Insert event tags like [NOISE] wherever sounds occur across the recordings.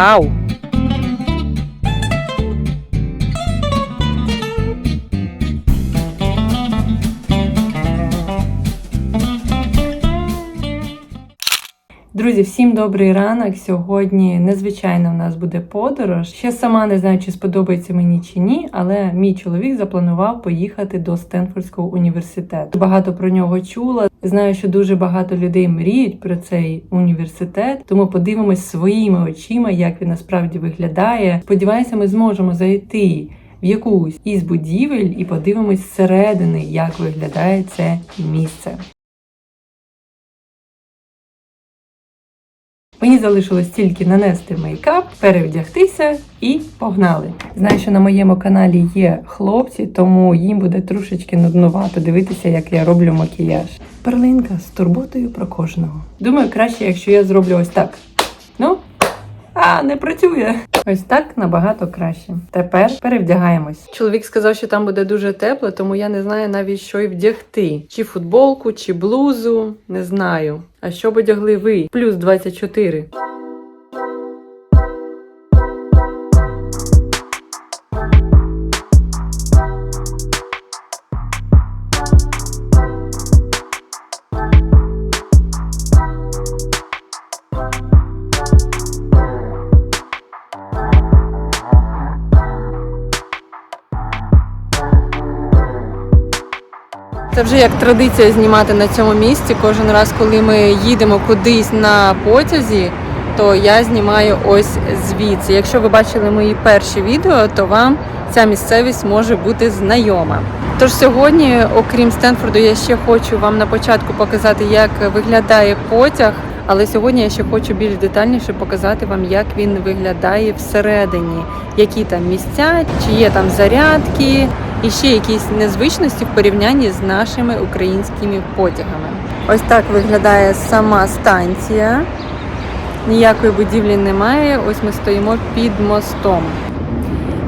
Вау! Друзі, всім добрий ранок. Сьогодні незвичайна в нас буде подорож. Ще сама не знаю, чи сподобається мені чи ні, але мій чоловік запланував поїхати до Стенфордського університету. Багато про нього чула. Знаю, що дуже багато людей мріють про цей університет, тому подивимось своїми очима, як він насправді виглядає. Сподіваюся, ми зможемо зайти в якусь із будівель і подивимось зсередини, як виглядає це місце. Мені залишилось тільки нанести мейкап, перевдягтися і погнали. Знаю, що на моєму каналі є хлопці, тому їм буде трошечки нуднувато дивитися, як я роблю макіяж. Перлинка з турботою про кожного. Думаю, краще, якщо я зроблю ось так. А, не працює. Ось так набагато краще. Тепер перевдягаємось. Чоловік сказав, що там буде дуже тепло, тому я не знаю навіть що й вдягти. Чи футболку, чи блузу, не знаю. А що б одягли ви? Плюс 24. Це вже як традиція знімати на цьому місці. Кожен раз, коли ми їдемо кудись на потязі, то я знімаю ось звідси. Якщо ви бачили мої перші відео, то вам ця місцевість може бути знайома. Тож сьогодні, окрім Стенфорду, я ще хочу вам на початку показати, як виглядає потяг. Але сьогодні я ще хочу більш детальніше показати вам, як він виглядає всередині, які там місця, чи є там зарядки, і ще якісь незвичності в порівнянні з нашими українськими потягами. Ось так виглядає сама станція. Ніякої будівлі немає. Ось ми стоїмо під мостом.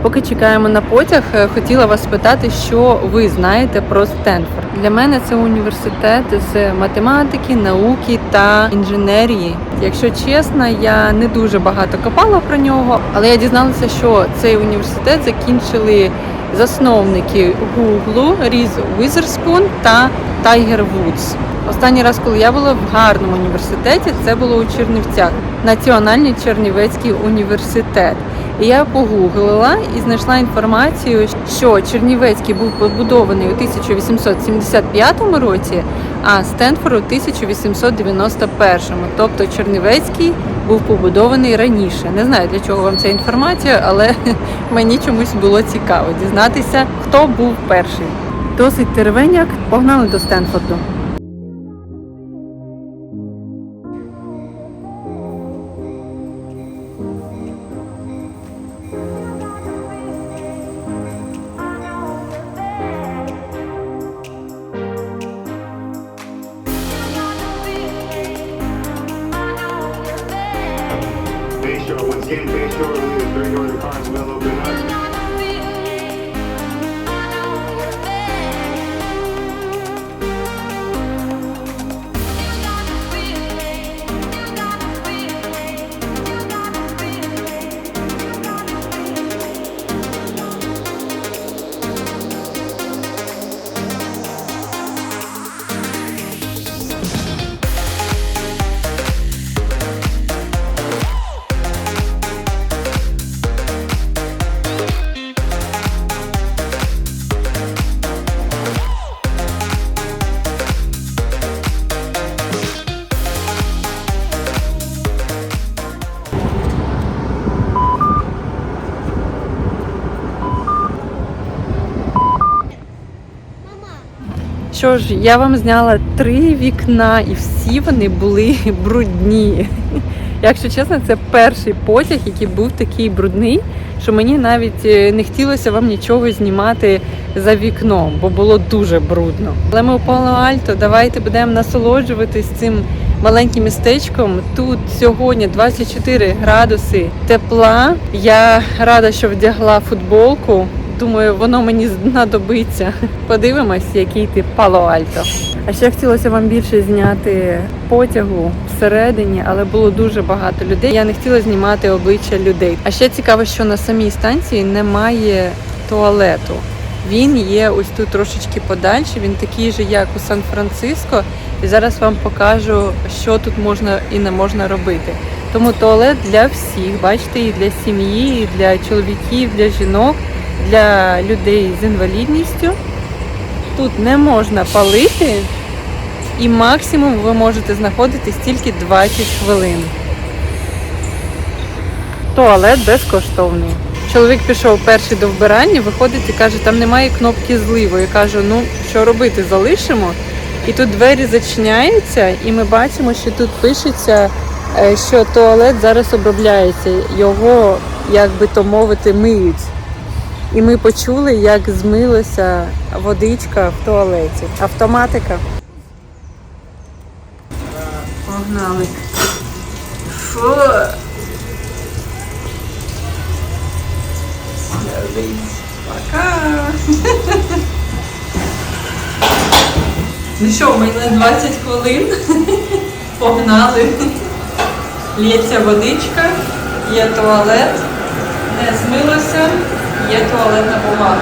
Поки чекаємо на потяг, е, хотіла вас спитати, що ви знаєте про Стенфорд. Для мене це університет з математики, науки та інженерії. Якщо чесно, я не дуже багато копала про нього, але я дізналася, що цей університет закінчили засновники Гуглу Різ Візерспун та Тайгер Вудс. Останній раз, коли я була в гарному університеті, це було у Чернівцях, Національний Чернівецький університет. І я погуглила і знайшла інформацію, що Чернівецький був побудований у 1875 році, а Стенфорд у 1891. Тобто Чернівецький був побудований раніше. Не знаю для чого вам ця інформація, але [LAUGHS] мені чомусь було цікаво дізнатися, хто був перший. Досить теревеняк, погнали до Стенфорду. Що ж, я вам зняла три вікна, і всі вони були [LAUGHS] брудні. Якщо чесно, це перший потяг, який був такий брудний, що мені навіть е, не хотілося вам нічого знімати за вікном, бо було дуже брудно. Але ми у Пало-Альто, давайте будемо насолоджуватись цим маленьким містечком. Тут сьогодні 24 градуси тепла. Я рада, що вдягла футболку. Думаю, воно мені знадобиться. Подивимось, який ти пало-альто. А ще хотілося вам більше зняти потягу всередині, але було дуже багато людей. Я не хотіла знімати обличчя людей. А ще цікаво, що на самій станції немає туалету. Він є ось тут трошечки подальше. Він такий же, як у Сан-Франциско. І зараз вам покажу, що тут можна і не можна робити. Тому туалет для всіх, бачите, і для сім'ї, і для чоловіків, для жінок, для людей з інвалідністю. Тут не можна палити, і максимум ви можете знаходитись тільки 20 хвилин. Туалет безкоштовний. Чоловік пішов перший до вбирання, виходить і каже, там немає кнопки зливу. Я кажу, ну що робити, залишимо. І тут двері зачиняються, і ми бачимо, що тут пишеться, е, що туалет зараз обробляється. Його, як би то мовити, миють. І ми почули, як змилася водичка в туалеті. Автоматика. Погнали. Фу. Пока. Ну що, ми на 20 хвилин погнали. Лється водичка, є туалет, не змилося, є туалетна бумага.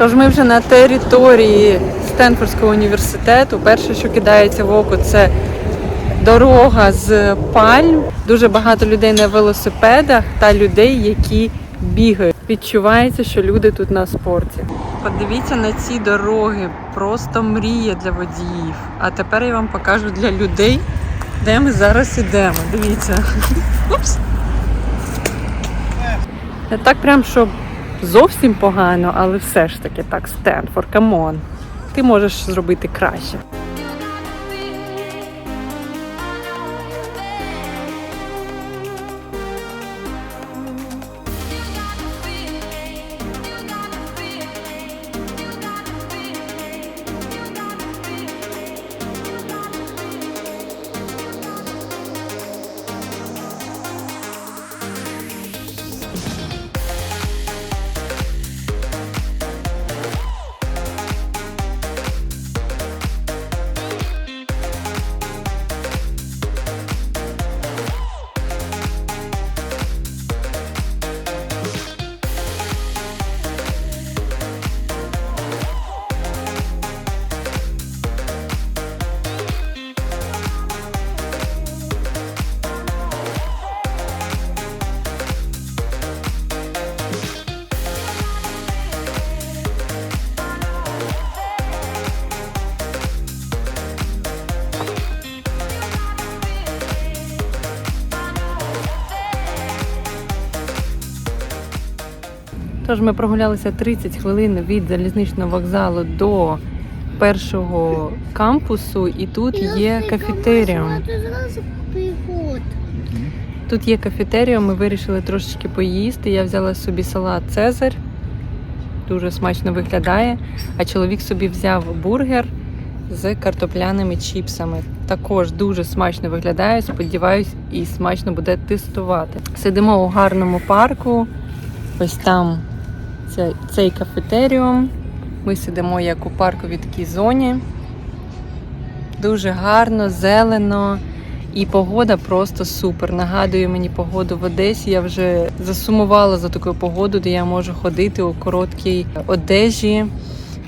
Тож ми вже на території Стенфордського університету. Перше, що кидається в око, це дорога з пальм. Дуже багато людей на велосипедах та людей, які бігають. Відчувається, що люди тут на спорті. Подивіться на ці дороги, просто мрія для водіїв. А тепер я вам покажу для людей, де ми зараз ідемо. Дивіться. Упс. Не так прям, щоб зовсім погано, але все ж таки так, Стенфорд, камон. Ти можеш зробити краще. Тож ми прогулялися 30 хвилин від залізничного вокзалу до першого кампусу, і тут є кафетеріум. Тут є кафетеріум, ми вирішили трошечки поїсти. Я взяла собі салат Цезарь, дуже смачно виглядає. А чоловік собі взяв бургер з картопляними чіпсами. Також дуже смачно виглядає. Сподіваюсь, і смачно буде тестувати. Сидимо у гарному парку. Ось там цей, цей кафетеріум. Ми сидимо як у парковій такій зоні. Дуже гарно, зелено. І погода просто супер. Нагадує мені погоду в Одесі. Я вже засумувала за такою погодою, де я можу ходити у короткій одежі.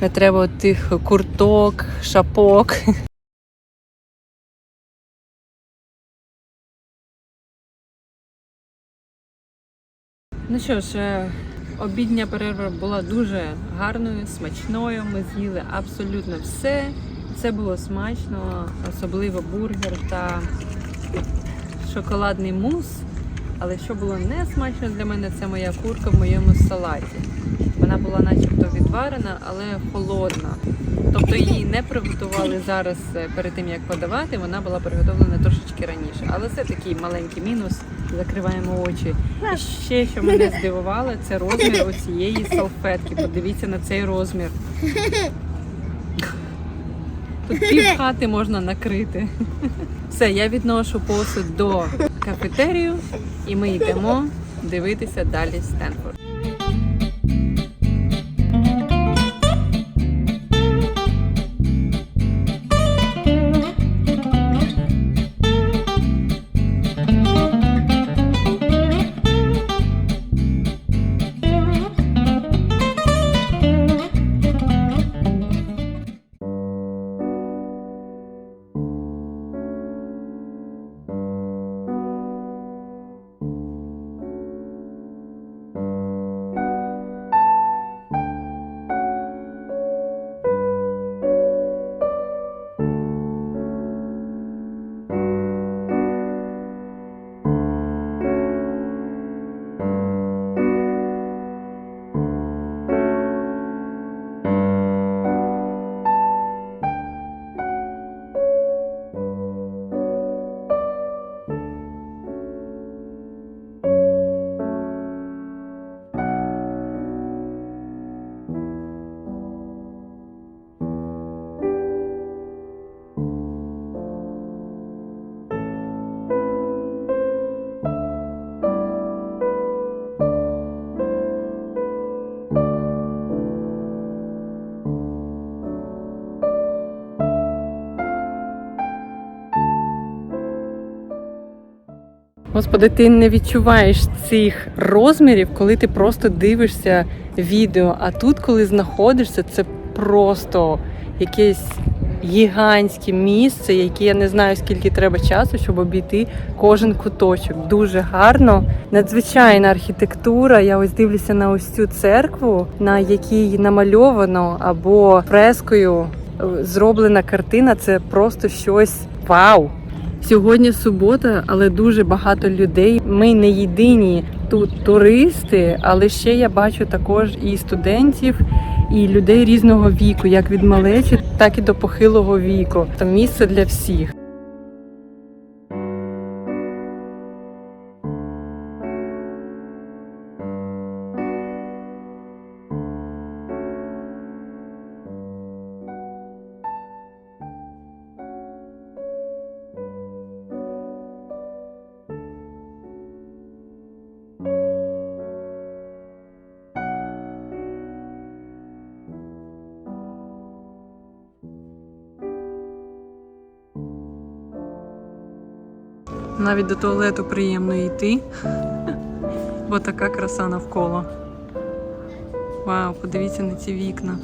Не треба тих курток, шапок. [LAUGHS] Ну що ж, е, Обідня перерва була дуже гарною, смачною. Ми з'їли абсолютно все. Це було смачно, особливо бургер та шоколадний мус. Але що було не смачно для мене, це моя курка в моєму салаті. Вона була начебто відварена, але холодна. Тобто її не приготували зараз е, перед тим, як подавати. Вона була приготовлена трошечки раніше. Але це такий маленький мінус. Закриваємо очі. І ще, що мене здивувало, це розмір оцієї салфетки. Подивіться на цей розмір. Тут пів хати можна накрити. Все, я відношу посуд до кафетерію, і ми йдемо дивитися далі Стенфорд. Господи, ти не відчуваєш цих розмірів, коли ти просто дивишся відео. А тут, коли знаходишся, це просто якесь гігантське місце, яке я не знаю, скільки треба часу, щоб обійти кожен куточок. Дуже гарно, надзвичайна архітектура. Я ось дивлюся на ось цю церкву, на якій намальовано або фрескою е, зроблена картина. Це просто щось вау! Сьогодні субота, але дуже багато людей. Ми не єдині тут туристи, але ще я бачу також і студентів, і людей різного віку, як від малечі, так і до похилого віку. Там місце для всіх. Навіть до туалету приємно йти, бо така краса навколо. Вау, подивіться на ці вікна.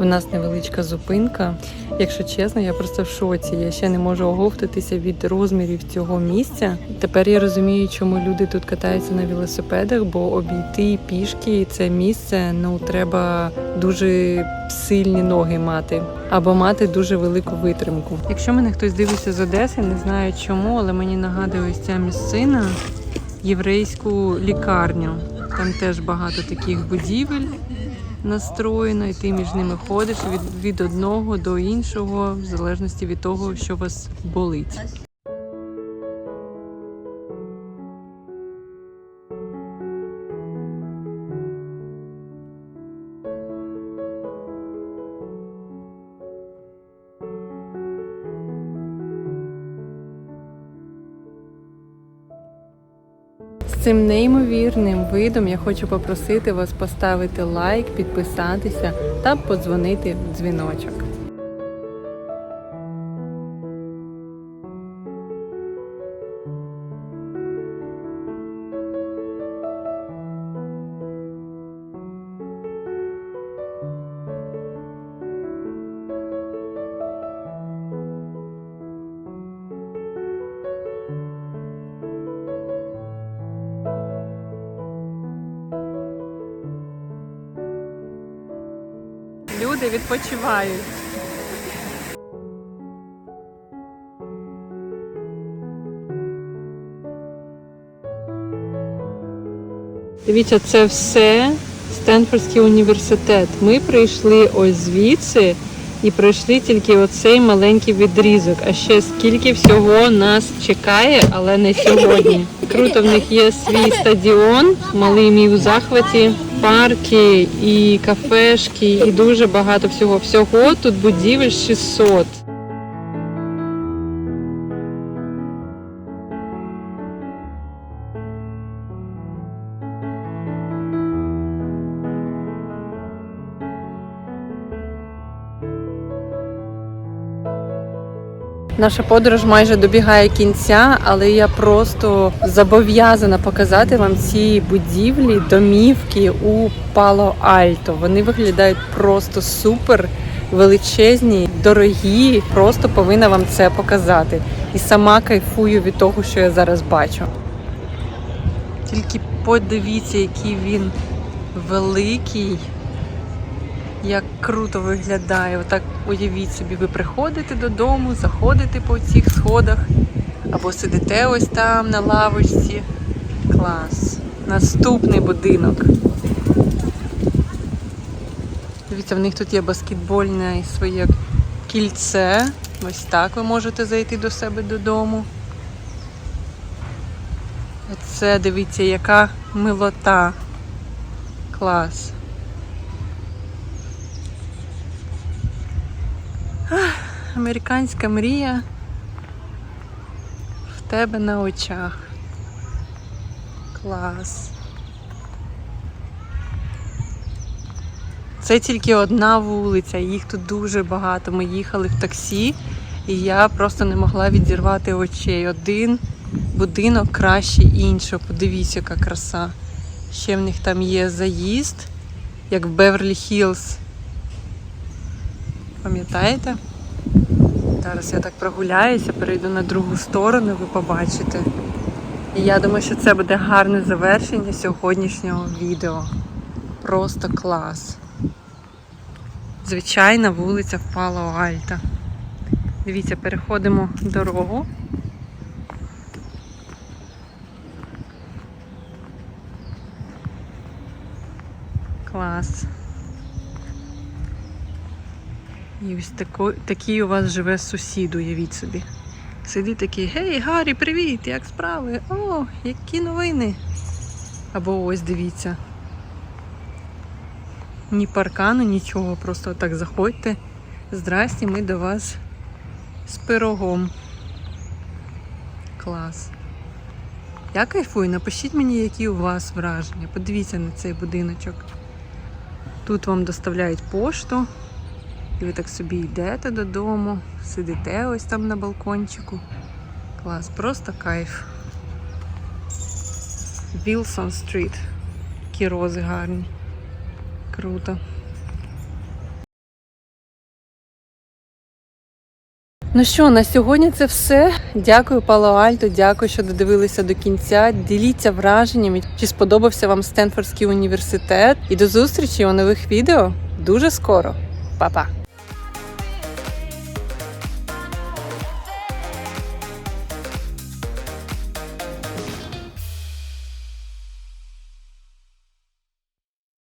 У нас невеличка зупинка. Якщо чесно, я просто в шоці. Я ще не можу оговтатися від розмірів цього місця. Тепер я розумію, чому люди тут катаються на велосипедах, бо обійти пішки це місце ну треба дуже сильні ноги мати або мати дуже велику витримку. Якщо мене хтось дивиться з Одеси, не знаю чому, але мені нагадує ця місцина єврейську лікарню. Там теж багато таких будівель настроєно, і ти між ними ходиш від, від одного до іншого, в залежності від того, що вас болить. Цим неймовірним видом я хочу попросити вас поставити лайк, підписатися та подзвонити в дзвіночок. Люди відпочивають. Дивіться, це все Стенфордський університет. Ми прийшли ось звідси і пройшли тільки оцей маленький відрізок. А ще скільки всього нас чекає, але не сьогодні. Круто, в них є свій стадіон, малий мій у захваті, парки і кафешки, і дуже багато всього. Всього тут будівель 600. Наша подорож майже добігає кінця, але я просто зобов'язана показати вам ці будівлі, домівки у Пало-Альто. Вони виглядають просто супер величезні, дорогі. Просто повинна вам це показати. І сама кайфую від того, що я зараз бачу. Тільки подивіться, який він великий. Як круто виглядає. Отак уявіть собі, ви приходите додому, заходите по цих сходах, або сидите ось там на лавочці. Клас. Наступний будинок. Дивіться, в них тут є баскетбольне своє кільце. Ось так ви можете зайти до себе додому. Оце дивіться, яка милота. Клас. Американська мрія в тебе на очах. Клас. Це тільки одна вулиця, їх тут дуже багато. Ми їхали в таксі, і я просто не могла відірвати очей. Один будинок краще іншого. Подивіться, яка краса. Ще в них там є заїзд, як в Беверлі Хіллз. Пам'ятаєте? Зараз я так прогуляюся, перейду на другу сторону, ви побачите. І я думаю, що це буде гарне завершення сьогоднішнього відео. Просто клас. Звичайна вулиця в Пало-Альта. Дивіться, переходимо дорогу. Клас. І ось тако, такий у вас живе сусід, уявіть собі. Сидить такий, гей, Гаррі, привіт! Як справи? О, які новини? Або ось дивіться. Ні паркану, нічого, просто так заходьте. Здрасте, ми до вас з пирогом. Клас. Я кайфую, напишіть мені, які у вас враження. Подивіться на цей будиночок. Тут вам доставляють пошту. І ви так собі йдете додому, сидите ось там на балкончику. Клас, просто кайф. Вілсон стріт. Які рози гарні. Круто. Ну що, на сьогодні це все. Дякую, Пало Альто, дякую, що додивилися до кінця. Діліться враженнями, чи сподобався вам Стенфордський університет. І до зустрічі у нових відео дуже скоро. Па-па!